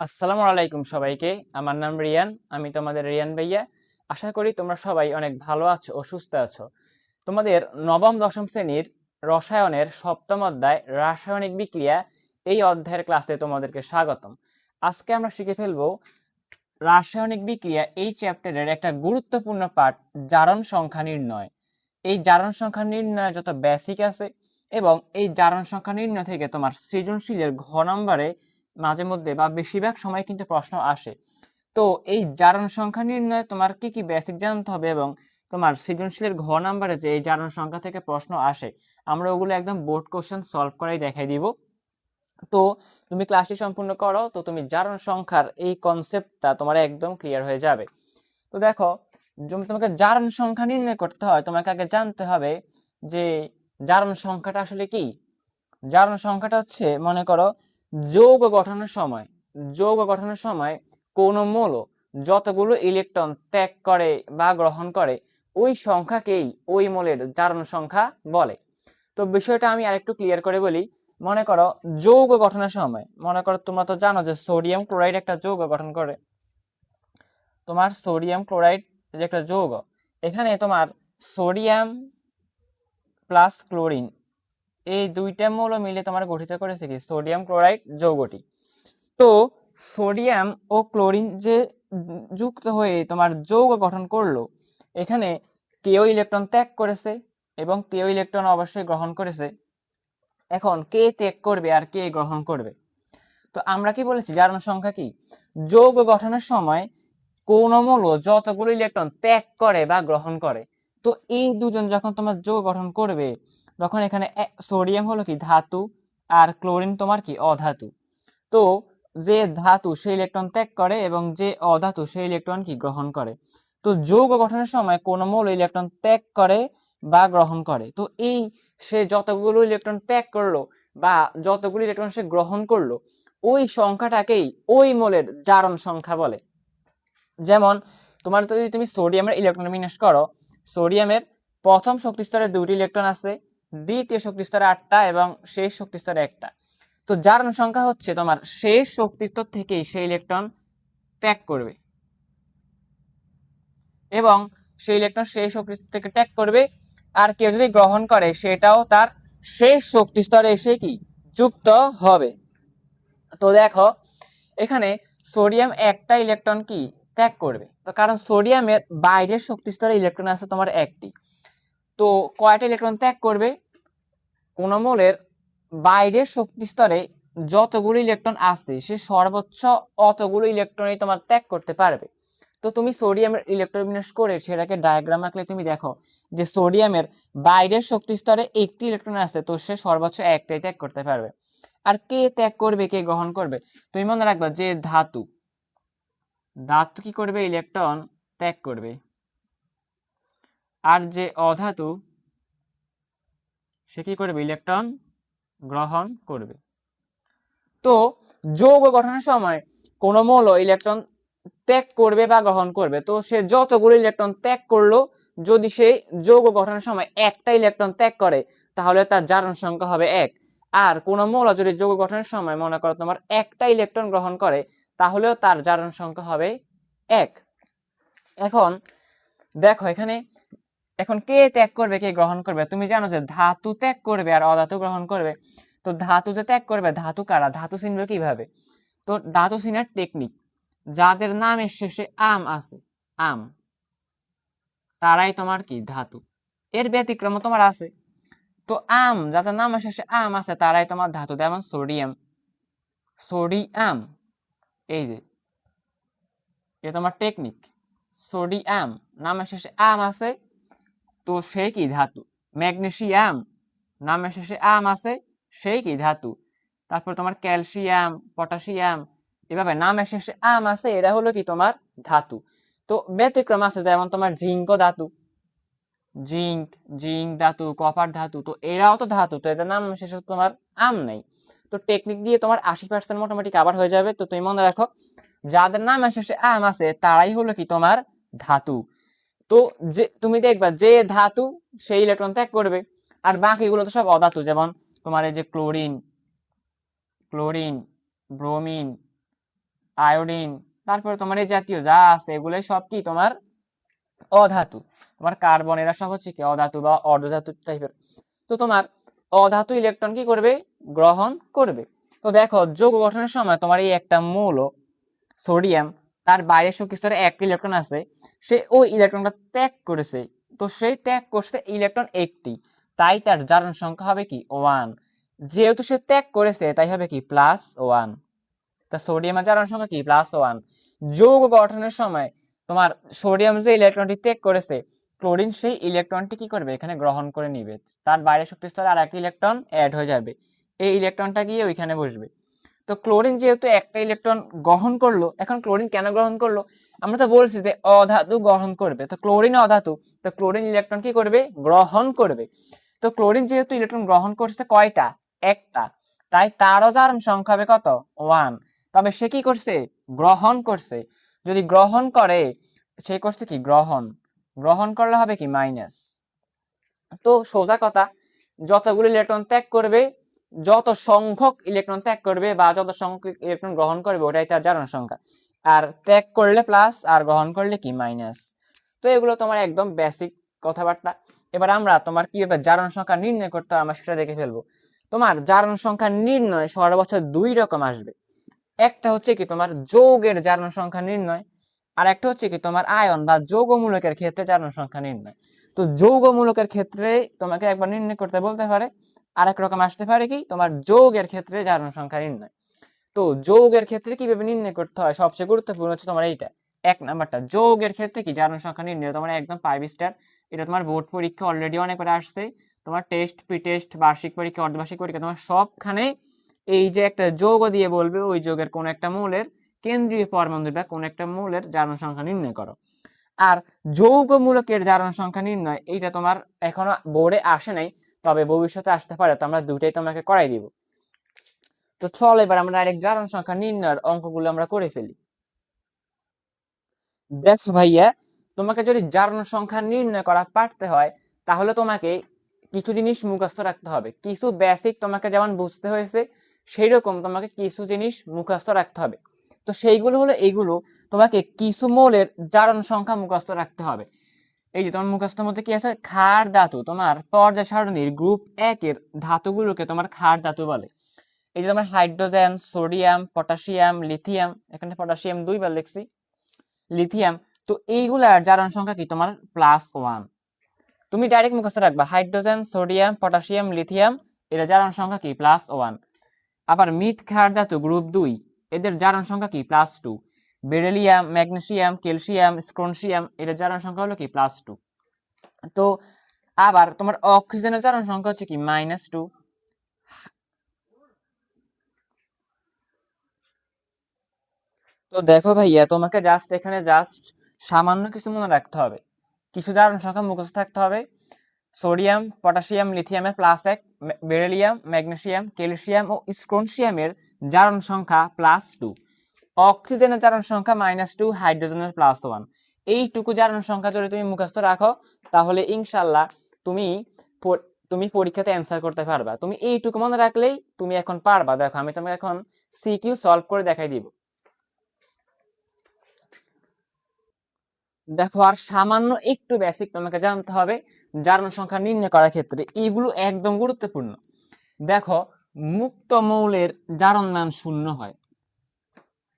আসসালামু আলাইকুম সবাইকে। আমার নাম রিয়ান, আমি তোমাদের রিয়ান ভাইয়া। আশা করি তোমরা সবাই অনেক ভালো আছো ও সুস্থ আছো। তোমাদের নবম, দশম শ্রেণির রসায়নের সপ্তম অধ্যায় রাসায়নিক বিক্রিয়া এই অধ্যায়ের ক্লাসে তোমাদেরকে স্বাগতম। আজকে আমরা শিখে ফেলব রাসায়নিক বিক্রিয়া এই চ্যাপ্টারের একটা গুরুত্বপূর্ণ পাঠ, জারণ সংখ্যা নির্ণয়। এই জারণ সংখ্যা নির্ণয় যত বেসিক আছে এবং এই জারণ সংখ্যা নির্ণয় থেকে তোমার সৃজনশীলের ঘ নম্বরে মাঝে মধ্যে বা বেশিরভাগ সময় কিন্তু প্রশ্ন আসে। তো এই জারণ সংখ্যা নির্ণয়ে তোমার কি কি বেসিক জানতে হবে এবং তোমার সৃজনশীলের ঘ নাম্বারে যে এই জারণ সংখ্যা থেকে প্রশ্ন আসে, আমরা ওগুলো একদম বোর্ড কোশ্চেন সলভ করাই দেখাই দিব। তো তুমি ক্লাসটি সম্পূর্ণ করো, তো তুমি জারণ সংখ্যার এই কনসেপ্টটা তোমার একদম ক্লিয়ার হয়ে যাবে। তো দেখো তোমাকে জারণ সংখ্যা নির্ণয় করতে হয়, তোমাকে আগে জানতে হবে যে জারণ সংখ্যাটা আসলে কি? জারণ সংখ্যাটা হচ্ছে, মনে করো যৌগ গঠনের সময়, যৌগ গঠনের সময় কোন মৌল যতগুলো ইলেকট্রন ত্যাগ করে বা গ্রহণ করে, ওই সংখ্যাকেই ওই মৌলের জারণ সংখ্যা বলে। তো বিষয়টা আমি আরেকটু ক্লিয়ার করে বলি। মনে করো যৌগ গঠনের সময়, মনে করো তোমরা তো জানো যে সোডিয়াম ক্লোরাইড একটা যৌগ গঠন করে। তোমার সোডিয়াম ক্লোরাইড যে একটা যৌগ, এখানে তোমার সোডিয়াম প্লাস ক্লোরিন এই দুইটা মৌল মিলে তোমার গঠিত করেছে কি? সোডিয়াম ক্লোরাইড যৌগটি। তো সোডিয়াম ও ক্লোরিন যে যুক্ত হয়ে তোমার যৌগ গঠন করল, এখানে কেউ ইলেকট্রন ত্যাগ করেছে এবং কেউ ইলেকট্রন অবশ্যই গ্রহণ করেছে। এখন কে ত্যাগ করবে আর কে গ্রহণ করবে? তো আমরা কি বলেছি? জারণ সংখ্যা কি? যৌগ গঠনের সময় কোন মৌল যতগুলো ইলেকট্রন ত্যাগ করে বা গ্রহণ করে, তো এই দুজন যখন তোমার যৌগ গঠন করবে তখন এখানে সোডিয়াম হলো কি? ধাতু আর ক্লোরিন তোমার কি? অধাতু। তো যে ধাতু সেই ইলেকট্রন ত্যাগ করে এবং যে অধাতু সেই ইলেকট্রন কি? গ্রহণ করে। তো যৌগ গঠনের সময় কোন মৌল ইলেকট্রন ত্যাগ করে বা গ্রহণ করে। তো এই সে যতগুলো ইলেকট্রন ত্যাগ করল বা যতগুলো ইলেকট্রন সে গ্রহণ করল, ওই সংখ্যাটাকেই ওই মোলের জারণ সংখ্যা বলে। যেমন তোমার যদি তুমি সোডিয়ামের ইলেকট্রন বিন্যাস করো, সোডিয়ামের প্রথম শক্তি স্তরে দুটি ইলেকট্রন আছে দ্বিতীয় শক্তি স্তরে আটটা এবং শেষ শক্তি স্তরে একটা। তো যার সংখ্যা হচ্ছে তোমার শেষ শক্তি স্তর থেকেই সেই ইলেকট্রন ত্যাগ করবে। এবং সেই ইলেকট্রন শেষ শক্তি থেকে ত্যাগ করবে। আর কেউ যদি গ্রহণ করে, সেটাও তার শেষ শক্তি স্তরে এসে কি? যুক্ত হবে। তো দেখো, এখানে সোডিয়াম একটা ইলেকট্রন কি? ত্যাগ করবে। তো কারণ সোডিয়ামের বাইরের শক্তি স্তরে ইলেকট্রন আছে তোমার একটি। তো কয়টা ইলেকট্রন ত্যাগ করবে? কোন মৌলের বাইরের শক্তি স্তরে যতগুলো ইলেকট্রন আসছে সে সর্বোচ্চ অতগুলো ইলেকট্রনই তোমার ত্যাগ করতে পারবে। তো তুমি সোডিয়ামের ইলেকট্রন বিন্যাস করে সেটাকে ডায়াগ্রাম আঁকলে তুমি দেখো যে সোডিয়ামের বাইরের শক্তি স্তরে একটি ইলেকট্রন আসছে তো সে সর্বোচ্চ একটাই ত্যাগ করতে পারবে। আর কে ত্যাগ করবে, কে গ্রহণ করবে? তুমি মনে রাখবা যে ধাতু। ধাতু কি করবে? ইলেকট্রন ত্যাগ করবে। আর যে অধাতু, সে কি করবে? ইলেকট্রন গ্রহণ করবে। তো যৌগ গঠনের সময় কোন মৌল ইলেকট্রন ত্যাগ করবে বা গ্রহণ করবে। তো সে যতগুলো ইলেকট্রন ত্যাগ করল, যদি সে যৌগ গঠনের সময় একটা ইলেকট্রন ত্যাগ করে, তাহলে তার জারণ সংখ্যা হবে এক। আর কোন মৌল যদি যৌগ গঠনের সময় মনে করো তোমার একটা ইলেকট্রন গ্রহণ করে, তাহলেও তার জারণ সংখ্যা হবে এক। এখন দেখো এখানে এখন কে ত্যাগ করবে, কে গ্রহণ করবে? তুমি জানো যে ধাতু ত্যাগ করবে আর অধাতু গ্রহণ করবে। তো ধাতু যে ত্যাগ করবে, ধাতু কারা? ধাতু চিনবে কীভাবে? তো ধাতু চিনার টেকনিক যাদের নামের শেষে আম আছে। আম। তারাই তোমার কি? ধাতু। এর ব্যতিক্রম তোমার আছে। তো আম, যাদের নামের শেষে আম আছে, তারাই তোমার ধাতু। যেমন সোডিয়াম। সোডিয়াম। এই যে। এ তোমার টেকনিক সোডিয়াম। নামের শেষে আম আছে তো সে কি ধাতু? ম্যাগনেসিয়াম? নামের শেষে আম আছে, সেই কি ধাতু? তারপর তোমার ক্যালসিয়াম পটাশিয়াম এভাবে নামের শেষে আম আছে, এরা হলো কি তোমার ধাতু? তো ব্যতিক্রম আছে যেমন তোমার জিঙ্ক ধাতু। জিঙ্ক জিঙ্ক ধাতু, কপার ধাতু, তো এরাও তো ধাতু, তো এদের নাম শেষে তোমার আম নেই। তো টেকনিক দিয়ে তোমার আশি পার্সেন্ট মোটামুটি কাভার হয়ে যাবে, তো তুমি মনে রাখো, যাদের নাম শেষে আম আছে, তারাই হলো কি তোমার ধাতু। তো যে, তুমি দেখবা যে ধাতু সেই ইলেকট্রন ত্যাগ করবে। আর বাকিগুলো তো সব অধাতু, যেমন তোমার এই যে ক্লোরিন ক্লোরিন ব্রোমিন আয়োডিন তারপরে তোমার এই জাতীয় যা আছে, এগুলোই সব কি তোমার অধাতু। তোমার কার্বন এরা সব হচ্ছে কি, অধাতু বা অর্ধধাতু টাইপের তো তোমার অধাতু ইলেকট্রন কি করবে? গ্রহণ করবে। তো দেখো, যোগ গঠনের সময় তোমার এই একটা মৌল সোডিয়াম তার বাইরে শক্তি স্তরে একটা ইলেকট্রন আছে, সে ওই ইলেকট্রনটা ত্যাগ করেছে। তো সেই ত্যাগ করছে ইলেকট্রন একটি। তাই তার জারণ সংখ্যা হবে কি? ওয়ান যেহেতু সে ত্যাগ করেছে, তাই হবে কি? প্লাস ওয়ান তা সোডিয়ামের জারণ সংখ্যা কি? প্লাস ওয়ান যৌগ গঠনের সময় তোমার সোডিয়াম যে ইলেকট্রনটি ত্যাগ করেছে ক্লোরিন সেই ইলেকট্রনটি কি করবে? এখানে গ্রহণ করে নিবে। তার বাইরে শক্তি স্তরে আর একটা ইলেকট্রন অ্যাড হয়ে যাবে। এই ইলেকট্রনটা গিয়ে ওইখানে বসবে। তো ক্লোরিন যেহেতু একটা ইলেকট্রন গ্রহণ করল, এখন ক্লোরিন কেন গ্রহণ করল? আমরা তো বলছি যে অধাতু গ্রহণ করবে। তো ক্লোরিন অধাতু, তো ক্লোরিন ইলেকট্রন কি করবে? গ্রহণ করবে। তো ক্লোরিন যেহেতু ইলেকট্রন গ্রহণ করছে কয়টা? একটা। তাই তারও জারণ সংখ্যা হবে কত? ওয়ান তবে সে কি করছে? গ্রহণ করছে। যদি গ্রহণ করে, সে করছে কি? গ্রহণ। গ্রহণ করলে হবে কি? মাইনাস তো সোজা কথা, যতগুলো ইলেকট্রন ত্যাগ করবে যত সংখ্যক ইলেকট্রন ত্যাগ করবে বা যত সংখ্যক ইলেকট্রন গ্রহণ করবে, ওটাই তার জারণ সংখ্যা। আর ত্যাগ করলে প্লাস আর গ্রহণ করলে কি? মাইনাস তো এগুলো তোমার একদম বেসিক কথাবার্তা। এবার আমরা তোমার কীভাবে জারণ সংখ্যা নির্ণয় করতে হয় আমরা সেটা দেখে ফেলব। তোমার জারণ সংখ্যা নির্ণয় সর্বোচ্চ দুই রকম আসবে। একটা হচ্ছে কি তোমার যৌগের জারণ সংখ্যা নির্ণয়, আর একটা হচ্ছে কি তোমার আয়ন বা যৌগমূলকের ক্ষেত্রে জারণ সংখ্যা নির্ণয়। তো যৌগমূলকের ক্ষেত্রে তোমাকে একবার নির্ণয় করতে বলতে পারে আরেক রকম আসতে পারে কি? তোমার যোগের ক্ষেত্রে জারণ সংখ্যা নির্ণয়। তো যোগের ক্ষেত্রে কীভাবে নির্ণয় করতে হয়? সবচেয়ে গুরুত্বপূর্ণ হচ্ছে তোমার এইটা। এক নাম্বারটা, যোগের ক্ষেত্রে কি? জারণ সংখ্যা নির্ণয়। তোমার একদম ফাইভ স্টার এটা তোমার বোর্ড পরীক্ষা অলরেডি অনেকবার আসছে। তোমার টেস্ট প্রি টেস্ট বার্ষিক পরীক্ষা, অর্ধবার্ষিক পরীক্ষা, তোমার সবখানে এই যে একটা যোগ দিয়ে বলবে, ওই যোগের কোন একটা মৌলের কেন্দ্রীয় পরমাণু বা কোন একটা মৌলের জারণ সংখ্যা নির্ণয় করো। আর যৌগমূলকের জারণ সংখ্যা নির্ণয়, এইটা তোমার এখনও বোর্ডে আসে নাই। তবে ভবিষ্যতে আসতে পারে, তো আমরা দুটাই তোমাকে করাই দিব। তো চল এবার আমরা ডাইরেক্ট জারণ সংখ্যা নির্ণয়ের অঙ্কগুলো আমরা করে ফেলি। দেখো ভাইয়া, তোমাকে যদি জারণ সংখ্যা নির্ণয় করা পারতে হয়, তাহলে তোমাকে কিছু জিনিস মুখস্থ রাখতে হবে। কিছু বেসিক তোমাকে যেমন বুঝতে হয়েছে সেই রকম তোমাকে কিছু জিনিস মুখস্থ রাখতে হবে। তো সেইগুলো হলো এইগুলো তোমাকে কিছু মৌলের জারণ সংখ্যা মুখস্থ রাখতে হবে। এই যে তোমার মুখস্থের মধ্যে কি আছে? ক্ষার ধাতু। তোমার পর্যায় সারণীর গ্রুপ একের ধাতুগুলোকে তোমার ক্ষার ধাতু বলে। এই যে তোমার হাইড্রোজেন, সোডিয়াম, পটাশিয়াম, লিথিয়াম, এখানে পটাশিয়াম দুই দুইবার লিখছি। লিথিয়াম, তো এইগুলার জারণ সংখ্যা কি তোমার? প্লাস ওয়ান তুমি ডাইরেক্ট মুখস্থ রাখবা। হাইড্রোজেন, সোডিয়াম, পটাশিয়াম, লিথিয়াম, এর জারণ সংখ্যা কি? প্লাস ওয়ান আবার মিথ ক্ষার ধাতু গ্রুপ দুই। এদের জারণ সংখ্যা কি? Plus two beryllium magnesium calcium strontium এর জারণ সংখ্যা হলো কি? প্লাস টু তো আবার তোমার অক্সিজেনের জারণ সংখ্যা হচ্ছে কি? মাইনাস টু তো দেখো ভাইয়া, তোমাকে জাস্ট এখানে জাস্ট সামান্য কিছু মনে রাখতে হবে। কিছু জারণ সংখ্যা মুখস্থ থাকতে হবে। সোডিয়াম পটাশিয়াম লিথিয়ামের প্লাস এক বেরেলিয়াম ম্যাগনেসিয়াম ক্যালসিয়াম ও স্ক্রনসিয়ামের জারণ সংখ্যা প্লাস টু অক্সিজেনের জারণ সংখ্যা মাইনাস টু হাইড্রোজেনের প্লাস ওয়ান এইটুকু জারণ সংখ্যা যদি তুমি মুখস্থ রাখো, তাহলে ইনশাল্লাহ তুমি তুমি পরীক্ষাতে অ্যান্সার করতে পারবা। তুমি এইটুকু মনে রাখলেই তুমি এখন পারবা। দেখো, আমি তোমাকে এখন সিকিউ সলভ করে দেখাই দিব। দেখো, আর সামান্য একটু বেসিক তোমাকে জানতে হবে, জারণ সংখ্যা নির্ণয় করার ক্ষেত্রে এইগুলো একদম গুরুত্বপূর্ণ। দেখো, মুক্ত মৌলের জারণ মান শূন্য হয়।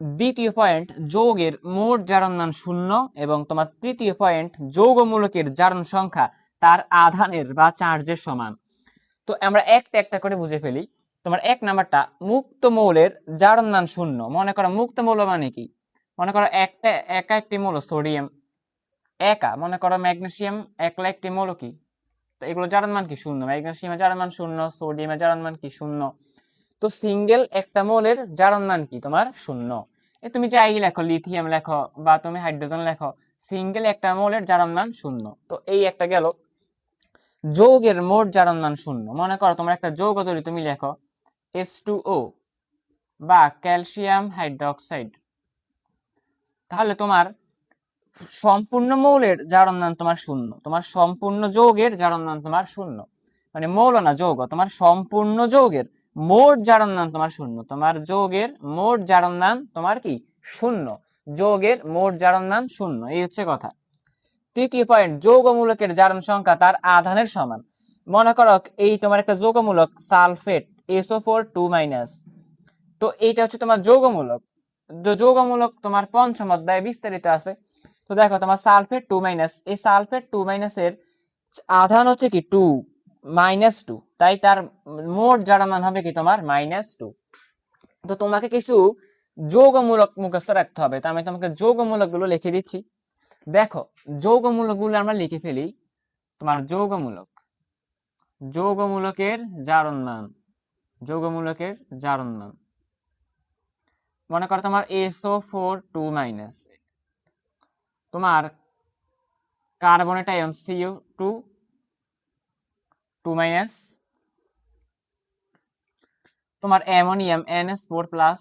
দ্বিতীয় পয়েন্ট যৌগের মোট জারণ মান শূন্য এবং তোমার তৃতীয় পয়েন্ট যৌগমূলকের জারণ সংখ্যা তার আধানের বা চার্জের সমান। তো আমরা একটা একটা করে বুঝে ফেলি। তোমার এক নাম্বারটা মুক্ত মৌলের জারণ মান শূন্য। মনে করো মুক্ত মৌল মানে কি? মনে করো একটা, একা একটি মৌল, সোডিয়াম। একা, মনে করো ম্যাগনেসিয়াম, একলা একটি মৌল কি? তো এগুলো জারণ মান কি? শূন্য। ম্যাগনেসিয়ামের জারণ মান শূন্য সোডিয়ামের জারণ মান কি? শূন্য। তো সিঙ্গেল একটা মৌলের জারণ মান কি? তোমার শূন্য। তুমি যাই লেখো লিথিয়াম লেখো বা তুমি হাইড্রোজেন লেখো সিঙ্গেল একটা মৌলের জারণ মান শূন্য। তো এই একটা গেল। যৌগের মোট জারণ মান শূন্য। মনে করো তোমার একটা যৌগ যদি তুমি লেখো এস টু ও বা ক্যালসিয়াম হাইড্রোক্সাইড তাহলে তোমার সম্পূর্ণ মৌলের জারণ মান তোমার শূন্য। তোমার সম্পূর্ণ যৌগের জারণ মান তোমার শূন্য। মানে মৌল না, যৌগ। তোমার সম্পূর্ণ যৌগের মোট জারণ মান তোমার শূন্য। তোমার যোগের মোট জারণ মান তোমার কি? শূন্য। যোগের মোট জারণ মান শূন্য। এই হচ্ছে কথা। তৃতীয় পয়েন্ট যৌগমূলকের জারণ সংখ্যা তার আধানের সমান। মনে করো এই তোমার একটা যৌগমূলক, sulphate SO four two minus. তো এইটা হচ্ছে তোমার যৌগমূলক। যৌগমূলক তোমার পঞ্চম অধ্যায়ে বিস্তারিত আছে। তো দেখো তোমার সালফেট টু মাইনাস। এই সালফেট টু মাইনাসের আধান হচ্ছে কি? Two minus two. তাই তার মোট জারণ মান হবে কি তোমার? মাইনাস টু তো তোমাকে কিছু যৌগমূলক মুখস্থ রাখতে হবে। তো আমি তোমাকে যৌগমূলকগুলো লিখে দিচ্ছি। দেখো যৌগমূলকগুলো আমরা লিখে ফেলি। তোমার যৌগমূলক। যৌগমূলকের জারণ মান। যৌগমূলকের জারণ মান। মনে করো তোমার এসও ফোর টু মাইনাস তোমার carbonate ion CO two two minus তোমার অ্যামোনিয়াম এনএস ফোর প্লাস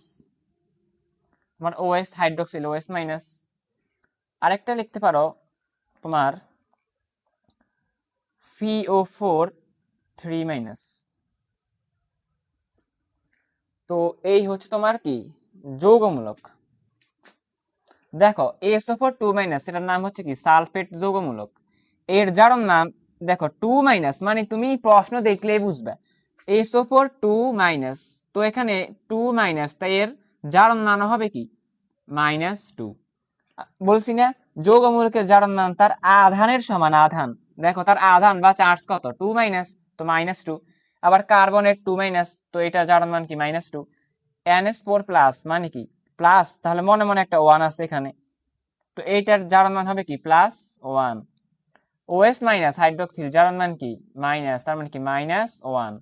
তোমার ওএস হাইড্রোক্সিল ওএস মাইনাস আরেকটা লিখতে পারো, তোমার ফিও ফোর থ্রি মাইনাস তো এই হচ্ছে তোমার কি? যৌগমূলক। দেখো এসও ফোর টু মাইনাস এটার নাম হচ্ছে কি? সালফেট যৌগমূলক। এর যার নাম, দেখো টু মাইনাস মানে তুমি প্রশ্ন দেখলেই বুঝবে। এসও ফোর টু মাইনাস তো এখানে টু মাইনাস তাই এর জারণ মান হবে কি? মাইনাস টু বলছি না, যৌগমূলকের জারণ মান তার আধানের সমান আধান। দেখো তার আধান বা চার্জ কত? টু মাইনাস তো মাইনাস টু আবার কার্বনের টু মাইনাস তো এটা জারণ মান কি? Minus two NH four plus মানে কি? প্লাস তাহলে মনে মনে একটা ওয়ান আছে এখানে। তো এইটার জারণ মান হবে কি? Plus one OS minus hydroxyl জারণ মান কি? মাইনাস তার মানে কি? মাইনাস ওয়ান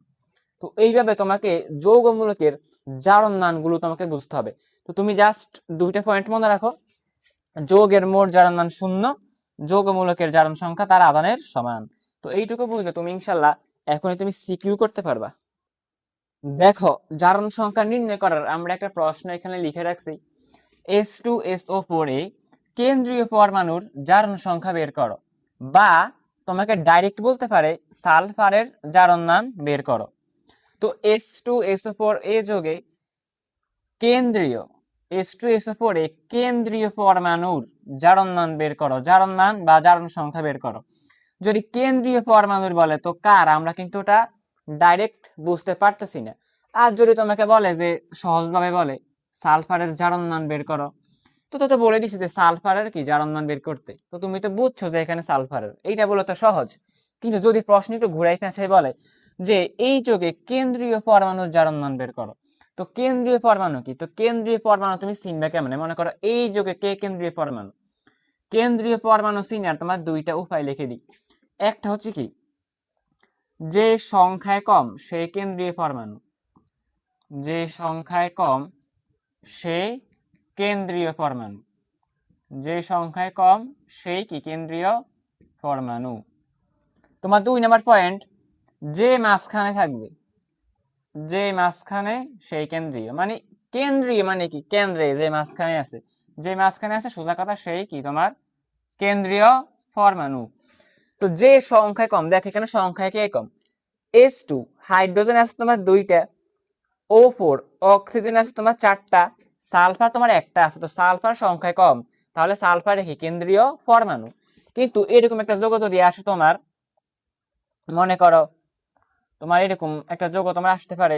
তো এইভাবে তোমাকে যৌগমূলকের জারণ মানগুলো তোমাকে বুঝতে হবে। তো তুমি জাস্ট দুইটা পয়েন্ট মনে রাখো। যোগের মোট জারণ মান শূন্য, যৌগমূলকের জারণ সংখ্যা তার আদানের সমান। তো এইটুকু বুঝলে তুমি ইনশাল্লাহ এখনই তুমি সিকিউ করতে পারবা। দেখো, জারণ সংখ্যা নির্ণয় করার আমরা একটা প্রশ্ন এখানে লিখে রাখছি। এস টু এস ও ফোরে কেন্দ্রীয় পরমাণুর জারণ সংখ্যা বের করো বা তোমাকে ডাইরেক্ট বলতে পারে সালফারের জারণ মান বের করো। তো এস টু এস ফোর এ যোগে কেন্দ্রীয় এস টু এস ফোরে কেন্দ্রীয় পরমাণুর জারণ মান বের করো। জারণ মান বা জারণ সংখ্যা বের করো। যদি কেন্দ্রীয় পরমাণুর বলে, তো কার? আমরা কিন্তু ওটা ডাইরেক্ট বুঝতে পারতেছি না। আর যদি তোমাকে বলে যে, সহজভাবে বলে, সালফারের জারণ মান বের করো। তো তো বলে দিছি যে, সালফারের কি? জারণ মান বের করতে। তো তুমি তো বুঝছ যে, এখানে সালফারের। এইটা বলে তো সহজ। কিন্তু যদি প্রশ্ন একটু ঘুরাই পেঁচাই বলে যে এই যোগে কেন্দ্রীয় পরমাণুর জারণ মান বের করো। তো কেন্দ্রীয় পরমাণু কি? তো কেন্দ্রীয় পরমাণু তুমি চিনবে কেমনে? মনে করো এই যোগে কে কেন্দ্রীয় পরমাণু? কেন্দ্রীয় পরমাণু চিনার তোমার দুইটা উপায় লিখে দিই। একটা হচ্ছে কি? যে সংখ্যায় কম সে কেন্দ্রীয় পরমাণু। যে সংখ্যায় কম সে কেন্দ্রীয় পরমাণু। যে সংখ্যায় কম সেই কি? কেন্দ্রীয় পরমাণু। তোমার দুই নাম্বার পয়েন্ট যে মাঝখানে থাকবে, যে মাঝখানে সেই কেন্দ্রীয়। মানে কেন্দ্রীয় মানে কি? কেন্দ্রে যে মাঝখানে আছে। যে মাঝখানে আছে, সোজা কথা সেই কি? তোমার কেন্দ্রীয় পরমাণু। তো যে সংখ্যায় কম, দেখ এখানে সংখ্যায় কে কম? এস টু, হাইড্রোজেন আছে তোমার দুইটা, ও ফোর, অক্সিজেন আছে তোমার চারটা, সালফার তোমার একটা আছে। তো সালফার সংখ্যায় কম, তাহলে সালফার কি কেন্দ্রীয় পরমাণু। কিন্তু এরকম একটা যৌগ যদি আসে তোমার, মনে করো তোমার এরকম একটা যৌগ তোমার আসতে পারে।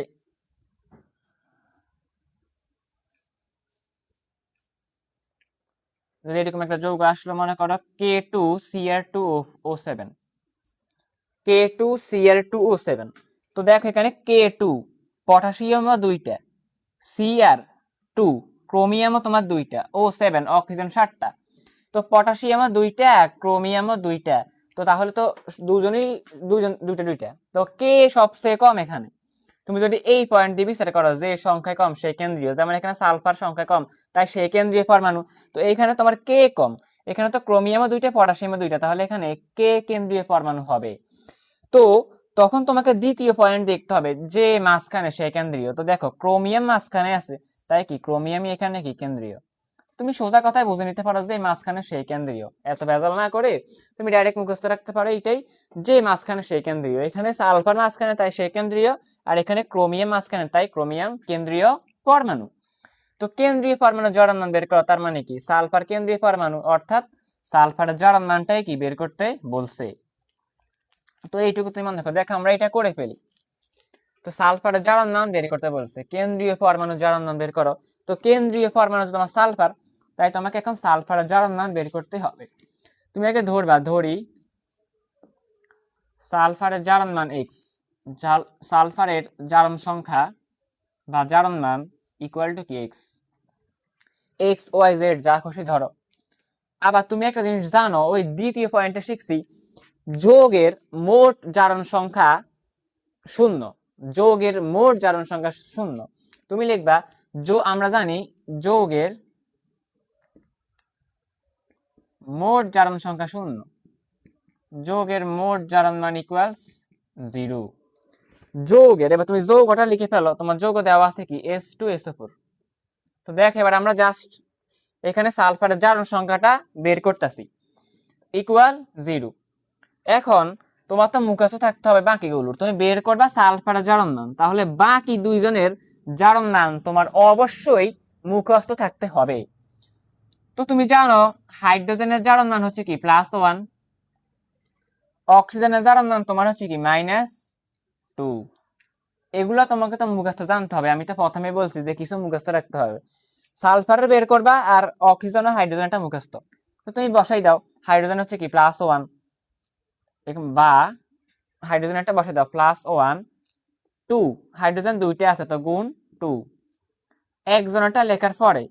যদি এরকম একটা যৌগ আসলো, মনে করো K two Cr two O seven K two Cr two O seven তো দেখো এখানে কে টু পটাশিয়ামও দুইটা সিআর টু ক্রোমিয়ামও তোমার দুইটা ও সেভেন অক্সিজেন সাতটা। তো পটাশিয়ামও দুইটা, ক্রোমিয়ামও দুইটা তো তাহলে তো দুজনেই, দুজন, দুইটা দুইটা। তো কে সবচেয়ে কম এখানে? তুমি যদি এই পয়েন্ট দিয়ে বিচার করো যে সংখ্যায় কম, সে কেন্দ্রীয়। যেমন এখানে সালফার সংখ্যা কম, তাই সে কেন্দ্রীয় পরমাণু। তো এইখানে তোমার কে কম? এখানে তো ক্রোমিয়ামও দুইটা, পটাশিয়ামও দুইটা। তাহলে এখানে কে কেন্দ্রীয় পরমাণু হবে? তো তখন তোমাকে দ্বিতীয় পয়েন্ট দেখতে হবে যে মাঝখানে সে কেন্দ্রীয়। তো দেখো, ক্রোমিয়াম মাঝখানে আছে। তাই কি? ক্রোমিয়ামই এখানে কি? কেন্দ্রীয়। তুমি সোজা কথায় বুঝে নিতে পারো যে মাঝখানে সেই কেন্দ্রীয়। এত ভেজাল না করে তুমি ডাইরেক্ট মুখস্থ রাখতে পারো এইটাই যে মাঝখানে সেই কেন্দ্রীয়। এখানে সালফার মাঝখানে, তাই সেই কেন্দ্রীয়, আর এখানে ক্রোমিয়াম মাঝখানে, তাই ক্রোমিয়াম কেন্দ্রীয় পরমাণু। তো কেন্দ্রীয় পরমাণু জারণ মান বের করা, তার মানে কি? সালফার কেন্দ্রীয় পরমাণু, অর্থাৎ সালফারের জারণ মানটাই কি বের করতে বলছে। তো এইটুকু তুমি মনে রাখো। দেখো, আমরা এটা করে ফেলি। তো সালফারের জারণ মান বের করতে বলছে। কেন্দ্রীয় পরমাণু জারণ মান বের করো। তো কেন্দ্রীয় পরমাণু তোমার সালফার তাই তোমাকে এখন সালফারের জারণ মান বের করতে হবে। তুমি আগে ধরবা, ধরি। সালফারের জারণ মান এক্স সালফারের জারণ সংখ্যা বা জারণ মান ইকুয়াল টু কি এক্স এক্স ওয়াই জেড যা খুশি ধরো। আবার তুমি একটা জিনিস জানো, ওই দ্বিতীয় পয়েন্টে শিখছি, যোগের মোট জারণ সংখ্যা শূন্য। যোগের মোট জারণ সংখ্যা শূন্য। তুমি লিখবা, যো আমরা জানি যোগের মোট জারণ সংখ্যা শূন্য। যোগের মোট জারণ মান ইকুয়ালস জিরো যোগের, এবার তুমি যোগ ওটা লিখে ফেলো, তোমার যোগ দেওয়া আছে কি? এস টু এস ফোর তো দেখ, এবার আমরা জাস্ট এখানে সালফারের জারণ সংখ্যাটা বের করতেছি। ইকুয়াল জিরো এখন তোমার তো মুখস্থ থাকতে হবে বাকিগুলোর। তুমি বের করবা সালফারের জারণ মান। তাহলে বাকি দুইজনের জারণ মান তোমার অবশ্যই মুখস্থ থাকতে হবে। তো তুমি জানো হাইড্রোজেনের জারণ মান হচ্ছে কি? প্লাস ওয়ান অক্সিজেনের জারণ মান তোমার হচ্ছে কি? মাইনাস টু এগুলো তোমাকে তো মুখস্থ জানতে হবে। আমি তো প্রথমে বলছি যে কিছু মুখস্থ রাখতে হবে। সালফারের বের করবা আর অক্সিজেন ও হাইড্রোজেনটা মুখস্থ। তো তুমি বসাই দাও। হাইড্রোজেন হচ্ছে কি? প্লাস ওয়ান বা হাইড্রোজেন একটা বসাই দাও। প্লাস ওয়ান টু হাইড্রোজেন দুইটা আছে তো গুণ টু একজনটা লেখার পরে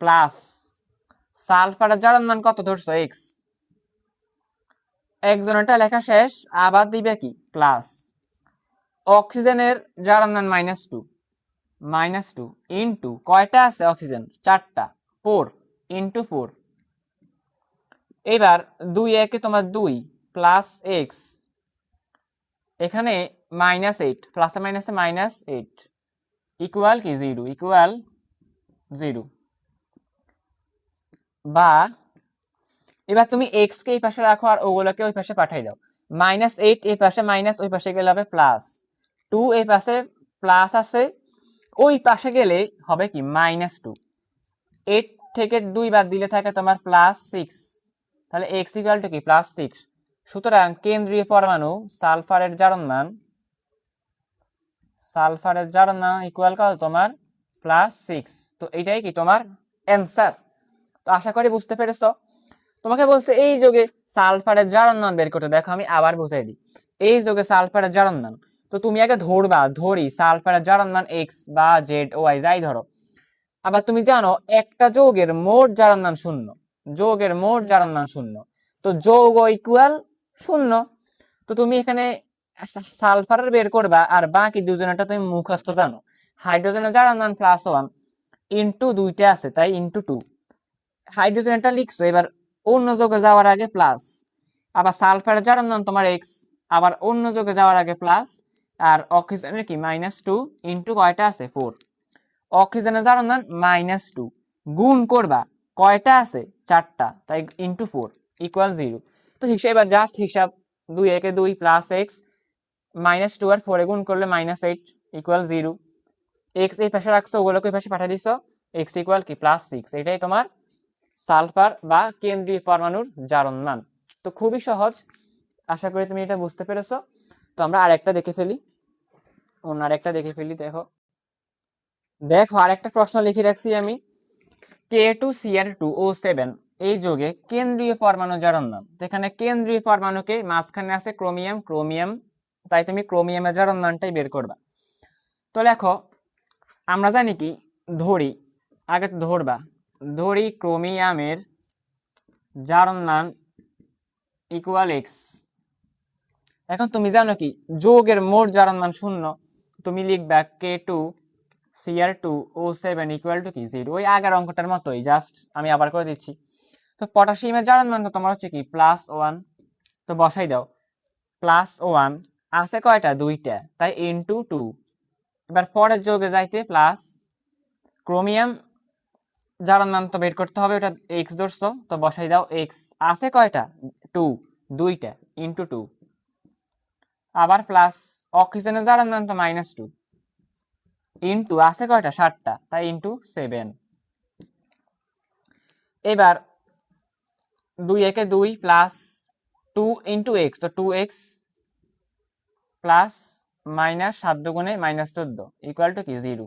প্লাস সালফারের জারণ মান কত ধরছো? এক্স একজনটা লেখা শেষ, আবার দিবে কি? প্লাস অক্সিজেনের জারণ মান minus two minus two into কয়টা আছে অক্সিজেন? চারটা। ফোর ইন্টু ফোর এবার দুই একে তোমার দুই প্লাস এক্স এখানে মাইনাস এইট প্লাসে মাইনাসে মাইনাস এইট ইকুয়াল কি? জিরো ইকুয়াল জিরো বা এবার তুমি এক্স কে এই পাশে রাখো আর ওগুলোকে ওই পাশে পাঠাই দাও। মাইনাস এইট এই পাশে মাইনাস ওই পাশে গেলে হবে প্লাস টু এই পাশে প্লাস আছে, ওই পাশে গেলে হবে কি? মাইনাস টু এইট থেকে দুই বাদ দিলে থাকে তোমার প্লাস সিক্স তাহলে এক্স ইকুয়াল টু কি? প্লাস সিক্স সুতরাং কেন্দ্রীয় পরমাণু সালফারের জারণ মান, সালফারের জারণ মান ইকুয়াল কত? তোমার প্লাস সিক্স তো এটাই কি? তোমার অ্যান্সার তো আশা করি বুঝতে পেরেছ। তোমাকে বলছে, এই যোগে সালফারের জারণ মান বের করতে। দেখো, আমি আবার বুঝাই দিই। এই যোগে সালফারের জারণ মান তো তুমি আগে ধরবা, ধরি সালফারের জারণ মান এক্স বা জেড ওয়াই যাই ধরো। আবার তুমি জানো, একটা যৌগের মোট মান শূন্য। যৌগের মোট মান শূন্য। তো যৌগ ইকুয়াল শূন্য। তো তুমি এখানে সালফারের বের করবা, আর বাকি দুজনেরটা তুমি মুখস্থ জানো। হাইড্রোজেনের জারণ মান প্লাস ওয়ান ইন্টু দুইটা আছে, তাই ইন্টু টু হাইড্রোজেনটা লিখছো, এবার অন্য যোগে যাওয়ার আগে প্লাস আবার সালফারের জারণ মান তোমার এক্স আবার অন্য যোগে যাওয়ার আগে প্লাস আর অক্সিজেনের কি? মাইনাস টু ইন্টু কয়টা আছে? ফোর অক্সিজেনের মান মাইনাস টু গুণ করবা, কয়টা আছে? চারটা, তাই ইন্টু ফোর ইকুয়াল জিরো তো হিসাব জাস্ট হিসাব, দুই একে দুই প্লাস এক্স মাইনাস টু আর ফোরে গুণ করলে minus eight equal zero x এই পাশে রাখছো, ওগুলোকে এই পাশে পাঠিয়ে দিচ্ছ এক্স ইকুয়াল কি? প্লাস সিক্স এটাই তোমার সালফার বা কেন্দ্রীয় পরমাণুর জারণ মান। তো খুবই সহজ। আশা করি তুমি এটা বুঝতে পেরেছ। তো আমরা আরেকটা দেখে ফেলি। অন্য আরেকটা দেখে ফেলি, দেখো। দেখো, আরেকটা প্রশ্ন লিখে রাখছি আমি। K two CR two O seven এই যোগে কেন্দ্রীয় পরমাণু জারণ মান। এখানে কেন্দ্রীয় পরমাণুকে মাঝখানে আছে ক্রোমিয়াম ক্রোমিয়াম। তাই তুমি ক্রোমিয়ামের জারণ মানটাই বের করবা। তো লেখো, আমরা জানি কি? ধরি, আগে তো ধরবা। ধরি ক্রোমিয়ামের জারণ মান ইকুয়াল এক্স এখন তুমি জানো কি, যোগের মোট জারণ মান শূন্য, তুমি লিখবা K two CR two O seven equal to কি জিরো ওই আগের অঙ্কটার মতোই জাস্ট আমি আবার করে দিচ্ছি। তো পটাশিয়ামের জারণ মান তো তোমার হচ্ছে কি প্লাস ওয়ান তো বসাই দাও প্লাস ওয়ান আছে কয়টা? দুইটা, তাই ইনটু টু এবার পরের যোগে যাইতে প্লাস ক্রোমিয়াম জারণ মান তো বের করতে হবে, ওটা এক্স ধরছো, তো বসাই দাও এক্স আছে কয়টা? টু দুইটা ইনটু টু আবার প্লাস অক্সিজেনের জারণ মান তো মাইনাস টু ইন্টু আছে কয়টা? ষাটটা তাই ইন্টু সেভেন এবার দুই একে দুই প্লাস টু ইন্টু এক্স তো টু এক্স প্লাস মাইনাস সাত দুগুণে মাইনাস চোদ্দ ইকুয়াল টু কি? জিরো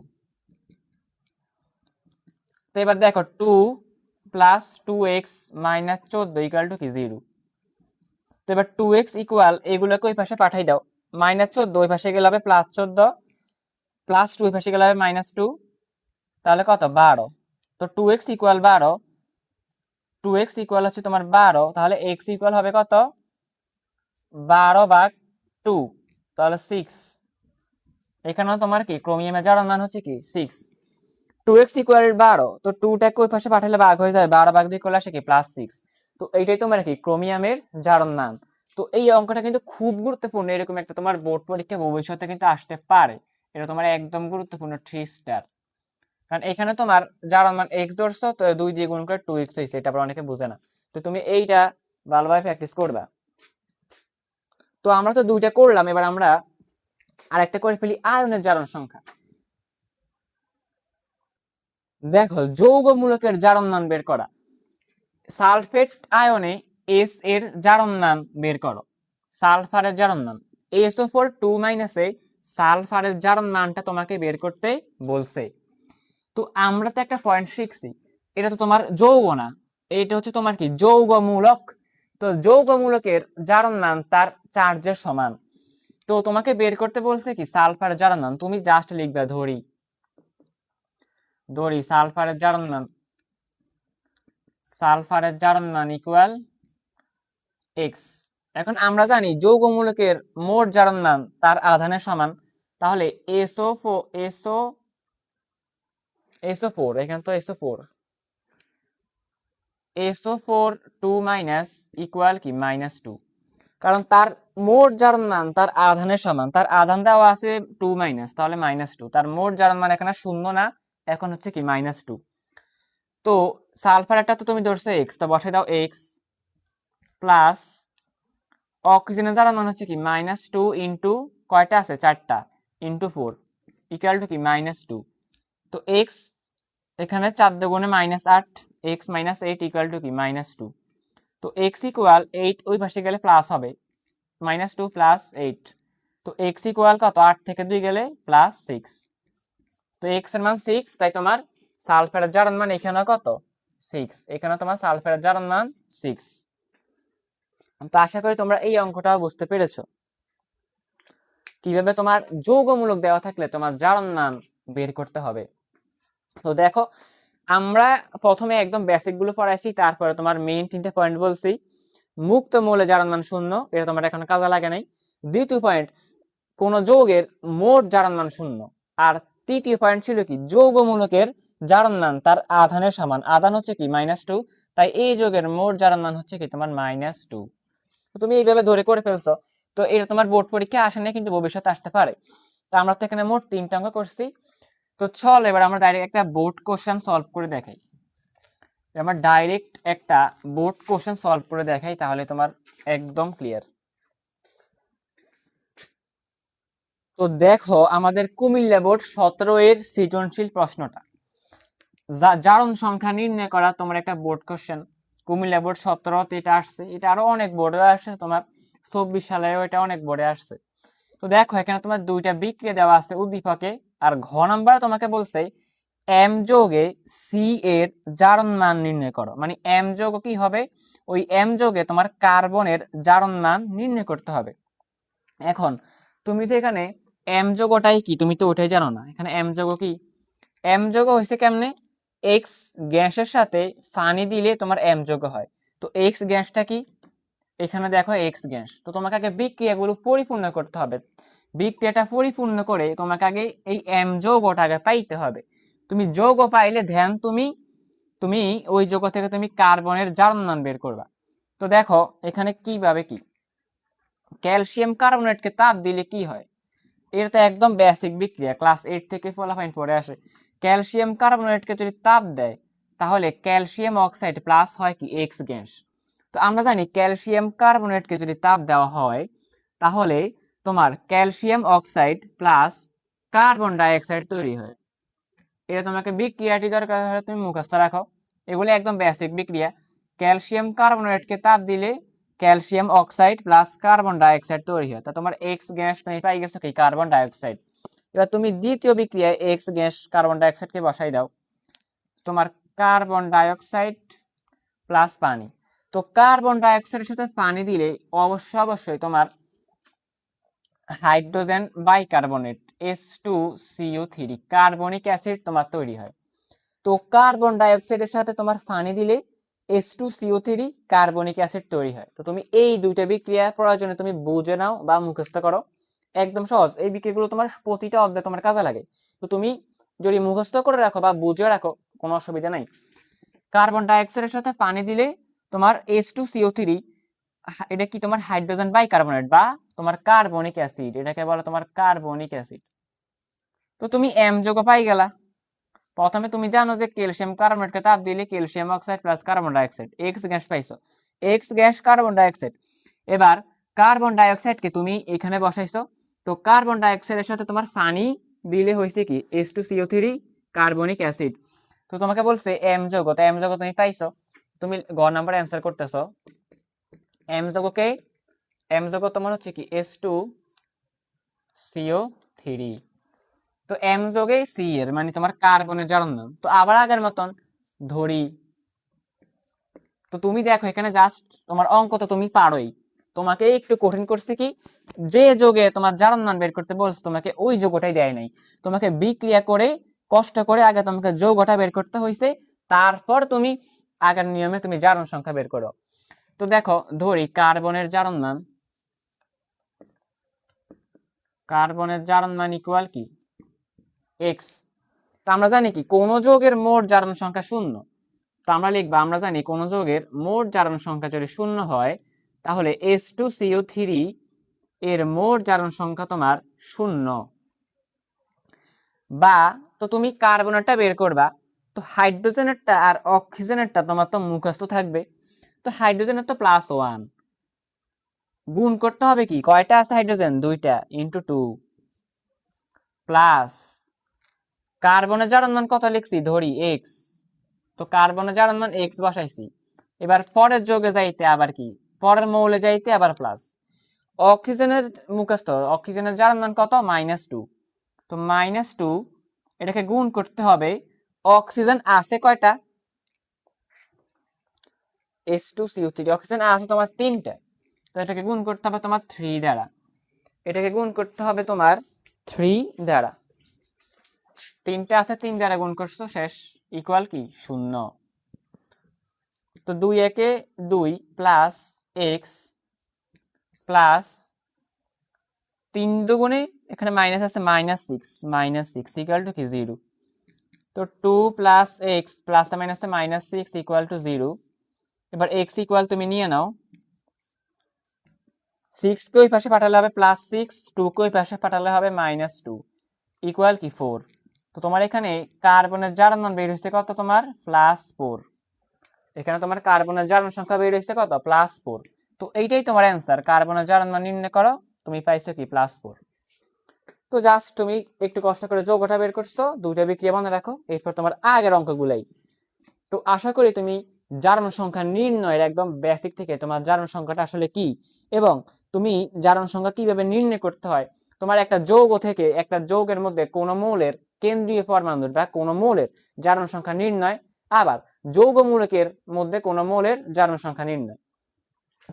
তো এবার দেখো two plus two x minus চোদ্দ ইকুয়াল টু কি? জিরো তো এবার টু এক্স ইকুয়াল এগুলোকে ওই পাশে পাঠাই দাও। মাইনাস চোদ্দ, ওই পাশে গেলে হবে প্লাস চোদ্দ প্লাস টু ওই পাশে গেলে হবে মাইনাস টু তাহলে কত? বারো। তো টু এক্স ইকুয়াল বারো টু এক্স ইকুয়াল হচ্ছে তোমার বারো, তাহলে এক্স ইকুয়াল হবে কত? বারো ভাগ টু তাহলে সিক্স এখানেও তোমার কি? ক্রোমিয়ামে যার মান হচ্ছে কি? সিক্স টু এক্স ইকুয়াল বারো তো টুটাকে ওই পাশে পাঠালে ভাগ হয়ে যায়, বারো ভাগ দিয়ে করলে আসে কি? প্লাস সিক্স তো এইটাই তোমার কি? ক্রোমিয়ামের জারণ নাম তো এই অঙ্কটা কিন্তু খুব গুরুত্বপূর্ণ, এরকম একটা তোমার বোর্ড পরীক্ষা ভবিষ্যতে কিন্তু আসতে পারে। এটা তোমার একদম গুরুত্বপূর্ণ থ্রি স্টার কারণ এখানে তোমার যার মান এক্স ধরছো, তো দুই দিয়ে গুণ করে টু এক্স হয়েছে, এটা আবার অনেকে বুঝে না। তো তুমি এইটা ভালোভাবে প্র্যাকটিস করবা। তো আমরা তো দুইটা করলাম, এবার আমরা আরেকটা করে ফেলি আয়নের জারণ সংখ্যা। দেখো, যৌগমূলকের জারণ মান বের করা। সালফেট আয়নে এস এর জারণ মান বের করো। সালফারের জারণ মান এসও ফোর টু মাইনাসে সালফারের জারণ মানটা তোমাকে বের করতে বলছে। তো আমরা তো একটা পয়েন্ট শিখছি। এটা তো তোমার যৌগ না। এটা হচ্ছে তোমার কি? যৌগমূলক। তো যৌগমূলকের জারণ মান তার চার্জের সমান। তো তোমাকে বের করতে বলছে কি? সালফারের জারণ মান তুমি জাস্ট লিখবে ধরি। ধরি সালফারের জারণ মান সালফারের জারণ মান ইকুয়াল এক্স এখন আমরা জানি যৌগমূলকের মোট জারণ মান তার আধানের সমান। তাহলে এসও ফো এসও এসও ফোর এখানে তো SO four SO four two minus equal কি? মাইনাস টু কারণ তার মোট জারণ মান তার আধানের সমান। তার আধান দেওয়া আছে টু মাইনাস তাহলে মাইনাস টু তার মোট জারণ মান এখানে শূন্য না। এখন হচ্ছে কি মাইনাস টু তো সালফার একটা তো তুমি ধরছো এক্স তো বসে দাও এক্স প্লাস অক্সিজেনের জারণ মান হচ্ছে কি মাইনাস টু ইন্টু কয়টা আছে? চারটা। ইন্টু ফোর ইকুয়াল টু কি? মাইনাস টু তো এক্স এখানে চার দুগুণে মাইনাস আট x minus eight equal to কি? মাইনাস টু তো এক্স ইকুয়াল এইট ওই পাশে গেলে প্লাস হবে। মাইনাস টু প্লাস এইট তো এক্স ইকুয়াল কত? আট থেকে দুই গেলে প্লাস সিক্স তো এক্সের মান সিক্স তাই তোমার সালফারের জারণ মান এখানে কত? সিক্স এখানে তোমার সালফারের জারণ মান সিক্স তো আশা করি তোমরা এই অঙ্কটাও বুঝতে পেরেছ। কীভাবে তোমার যৌগমূলক দেওয়া থাকলে তোমার জারণ মান বের করতে হবে? তো দেখো, আমরা প্রথমে একদম বেসিকগুলো পড়াইছি, তারপরে তোমার মেইন তিনটে পয়েন্ট বলছি। মুক্ত মৌলে জারণ মান শূন্য, এটা তোমার এখন কাজে লাগে নাই। দ্বিতীয় পয়েন্ট কোন যৌগের মোট জারণ মান শূন্য। আর তৃতীয় পয়েন্ট ছিল কি? যৌগমূলকের জারণ মান তার আধানের সমান। আধান হচ্ছে কি? মাইনাস টু তাই এই যৌগের মোট জারণ মান হচ্ছে কি? তোমার মাইনাস টু তুমি এইভাবে ধরে করে ফেলছো। তো এটা তোমার বোর্ড পরীক্ষা আসে না কিন্তু ভবিষ্যতে আসতে পারে। তো আমরা তো এখানে মোট তিনটা অঙ্ক করছি। তো চল এবার আমরা ডাইরেক্ট একটা বোর্ড কোশ্চেন সলভ করে দেখাই। আমরা ডাইরেক্ট একটা বোর্ড কোশ্চেন সলভ করে দেখাই, তাহলে তোমার একদম ক্লিয়ার তো দেখো, আমাদের কুমিল্লা বোর্ড সতেরো এর সৃজনশীল প্রশ্নটা। জারণ সংখ্যা নির্ণয় করা তোমার একটা বোর্ড কোশ্চেন কুমিল্লা বোর্ড সতেরোতে এটা আসছে। এটা আরও অনেক বোর্ডে আসছে, তোমার চব্বিশ সালেও এটা অনেক বোর্ডে আসছে। তো দেখো, এখানে তোমার দুইটা বিক্রিয়া দেওয়া আছে উদ্দীপকে, আর ঘ নাম্বার তোমাকে বলছে, এম যোগে সি এর জারণ মান নির্ণয় করো। মানে এম যোগ কি হবে? ওই এম যোগে তোমার কার্বনের জারণ মান নির্ণয় করতে হবে। এখন, তুমি তো এখানে এম যোগটাই কি? তুমি তো ওটাই জানো না। এখানে এম যোগ কি? এম যোগ হয়েছে কেমনে? এক্স গ্যাসের সাথে পানি দিলে তোমার এম যোগ হয়। তো এক্স গ্যাসটা কি? এখানে দেখো এক্স গ্যাস। তো তোমাকে আগে বিক্রিয়াগুলো পরিপূর্ণ করতে হবে। বিক্রিয়াটা পরিপূর্ণ করে তোমাকে আগে এই এম যৌগটা আগে পাইতে হবে। তুমি যৌগ পাইলে ধ্যান তুমি তুমি ওই যৌগ থেকে তুমি কার্বনের জারণ মান বের করবা। তো দেখো, এখানে কীভাবে কি? ক্যালসিয়াম কার্বনেটকে তাপ দিলে কি হয়? এটা তো একদম বেসিক বিক্রিয়া ক্লাস এইট থেকে ফলাফাইন পড়ে আসে। ক্যালসিয়াম কার্বনেটকে যদি তাপ দেয়, তাহলে ক্যালসিয়াম অক্সাইড প্লাস হয় কি এক্স গ্যাস তো আমরা জানি ক্যালসিয়াম কার্বনেটকে যদি তাপ দেওয়া হয়, তাহলে তোমার calcium oxide plus carbon dioxide তৈরি হয়। এটা তোমাকে বিক্রিয়াটি দরকার তুমি মুখস্থ রাখো। এগুলো একদম বেসিক বিক্রিয়া। ক্যালসিয়াম কার্বনেটকে তাপ দিলে calcium oxide plus carbon dioxide তৈরি হয়। তা তোমার এক্স গ্যাস তুমি পাই গেছো কি? কার্বন ডাইঅক্সাইড এবার তুমি দ্বিতীয় বিক্রিয়ায় এক্স গ্যাস কার্বন ডাইঅক্সাইডকে বসাই দাও। তোমার কার্বন ডাইঅক্সাইড প্লাস পানি। তো কার্বন ডাইঅক্সাইডের সাথে পানি দিলে অবশ্যই অবশ্যই তোমার hydrogen bicarbonate S two CO three carbonic acid তোমার তৈরি হয়। তো কার্বন ডাইঅক্সাইডের সাথে তোমার পানি দিলে S two CO three carbonic acid তৈরি হয়। তো তুমি এই দুইটা বিক্রিয়ার প্রয়োজনে তুমি বুঝে নাও বা মুখস্থ করো। একদম সহজ। এই বিক্রিয়াগুলো তোমার প্রতিটা অধ্যায় তোমার কাজে লাগে। তো তুমি যদি মুখস্থ করে রাখো বা বুঝে রাখো, কোনো অসুবিধা নাই। কার্বন ডাইঅক্সাইডের সাথে পানি দিলে তোমার এস টু সিও থ্রি এটা কি তোমার হাইড্রোজেন বাইকার্বনেট বা তোমার কার্বনিক অ্যাসিড এটাকে বলে তোমার কার্বনিক অ্যাসিড তো তুমি এম যোগ পাই গেলা। প্রথমে তুমি জানো যে ক্যালসিয়াম কার্বনেটকে তাপ দিলে calcium oxide plus carbon dioxide x gas পাইছো। X gas carbon dioxide. এবার কার্বন ডাইঅক্সাইডকে তুমি এখানে বসাইছো। তো কার্বন ডাইঅক্সাইডের সাথে তোমার পানি দিলে হয়েছে কি? S two CO three carbonic acid তো তোমাকে বলছে এম যোগ তো এম যোগ তুমি পাইছো। তুমি গ নাম্বার অ্যান্সার করতেছো। এম যোগকে এম যোগ তোমার হচ্ছে কি? এস টু সিও থ্রি তো এম যোগে সি এর মানে তোমার কার্বনের জারণ নাম তো আবার আগের মতন ধরি। তো তুমি দেখো এখানে জাস্ট তোমার অঙ্ক তো তুমি পারোই। তোমাকে একটু কঠিন করছে কি, যে যোগে তোমার জারণ মান বের করতে বলছে, তোমাকে ওই যোগটাই দেয় নাই। তোমাকে বিক্রিয়া করে, কষ্ট করে আগে তোমাকে যৌগটা বের করতে হয়েছে তারপর তুমি আগের নিয়মে তুমি জারণ সংখ্যা বের করো। তো দেখো, ধরি কার্বনের জারণ মান কার্বনের জারণ মান ইকুয়াল কি? এক্স তা আমরা জানি কি? কোন যোগের মোট জারণ সংখ্যা শূন্য। তো আমরা লিখবা, আমরা জানি কোন যোগের মোট জারণ সংখ্যা যদি শূন্য হয়, তাহলে এস টু সিও থ্রি এর মোট জারণ সংখ্যা তোমার শূন্য। বা, তো তুমি কার্বনেরটা বের করবা, তো হাইড্রোজেনেরটা আর অক্সিজেনেরটা তোমার তো মুখস্থ থাকবে। তো হাইড্রোজেনের তো প্লাস ওয়ান গুণ করতে হবে কি? কয়টা আছে হাইড্রোজেন? দুইটা। ইন্টু টু প্লাস কার্বনের জারণ মান কত লিখছি? ধরি এক্স তো কার্বনের জারণ মান এক্স বসাইছি। এবার পরের যোগে যাইতে আবার কি? পরের মৌলে যাইতে আবার প্লাস অক্সিজেনের মুখস্থ, অক্সিজেনের জারণ মান কত? মাইনাস টু তো মাইনাস টু এটাকে গুণ করতে হবে। অক্সিজেন আছে কয়টা? S two CO three oxygen আছে তোমার তিনটা। তো এটাকে গুণ করতে হবে তোমার থ্রি দ্বারা। এটাকে গুণ করতে হবে তোমার থ্রি দ্বারা। তিনটা আছে, তিন দ্বারা গুণ করছ, শেষ ইকুয়াল কি? শূন্য। তো দুই একে দুই প্লাস এক্স প্লাস তিন দুগুণে এখানে মাইনাস আছে minus six minus six equal to কি? জিরো তো two plus x plus minus minus six equal to zero এবার এক্স ইকুয়াল তুমি নিয়ে নাও। সিক্স কে ওই পাশে পাঠালে হবে প্লাস সিক্স টু কে ওই পাশে পাঠালে হবে মাইনাস টু ইকুয়াল কি? ফোর তো তোমার এখানে কার্বনের জারণ মান বের হয়েছে কত তোমার? Plus four. এখানে তোমার কার্বনের জারণ সংখ্যা বের হয়েছে কত? Plus four. তো এইটাই তোমার অ্যান্সার, কার্বনের জারণ মান নির্ণয় করো, তুমি পাইছো কি? Plus four. তো জাস্ট তুমি একটু কষ্ট করে যোগটা বের করছ, দুইটা বিক্রিয়া মনে রাখো, এরপর তোমার আগের অঙ্কগুলাই। তো আশা করি তুমি জারণ সংখ্যা নির্ণয়ের একদম বেসিক থেকে তোমার জারণ সংখ্যাটা আসলে কি? এবং তুমি জারণ সংখ্যা কীভাবে নির্ণয় করতে হয়? তোমার একটা যৌগ থেকে একটা যৌগের মধ্যে কোন মৌলের কেন্দ্রীয় পরমাণুর বা কোন মৌলের জারণ সংখ্যা নির্ণয়, আবার যৌগ মূলকের মধ্যে কোন মৌলের জারণ সংখ্যা নির্ণয়।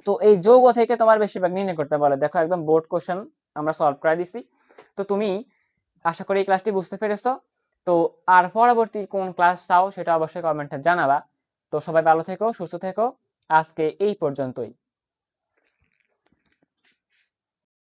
তো এই যৌগ থেকে তোমার বেশিরভাগ নির্ণয় করতে বলে। দেখো একদম বোর্ড কোশ্চেন আমরা সলভ করে দিছি। তো তুমি আশা করি এই ক্লাসটি বুঝতে পেরেছ। তো আর পরবর্তী কোন ক্লাস চাও সেটা অবশ্যই কমেন্টে জানাবা। তো সবাই ভালো থেকো, সুস্থ থেকো। আজকে এই পর্যন্তই।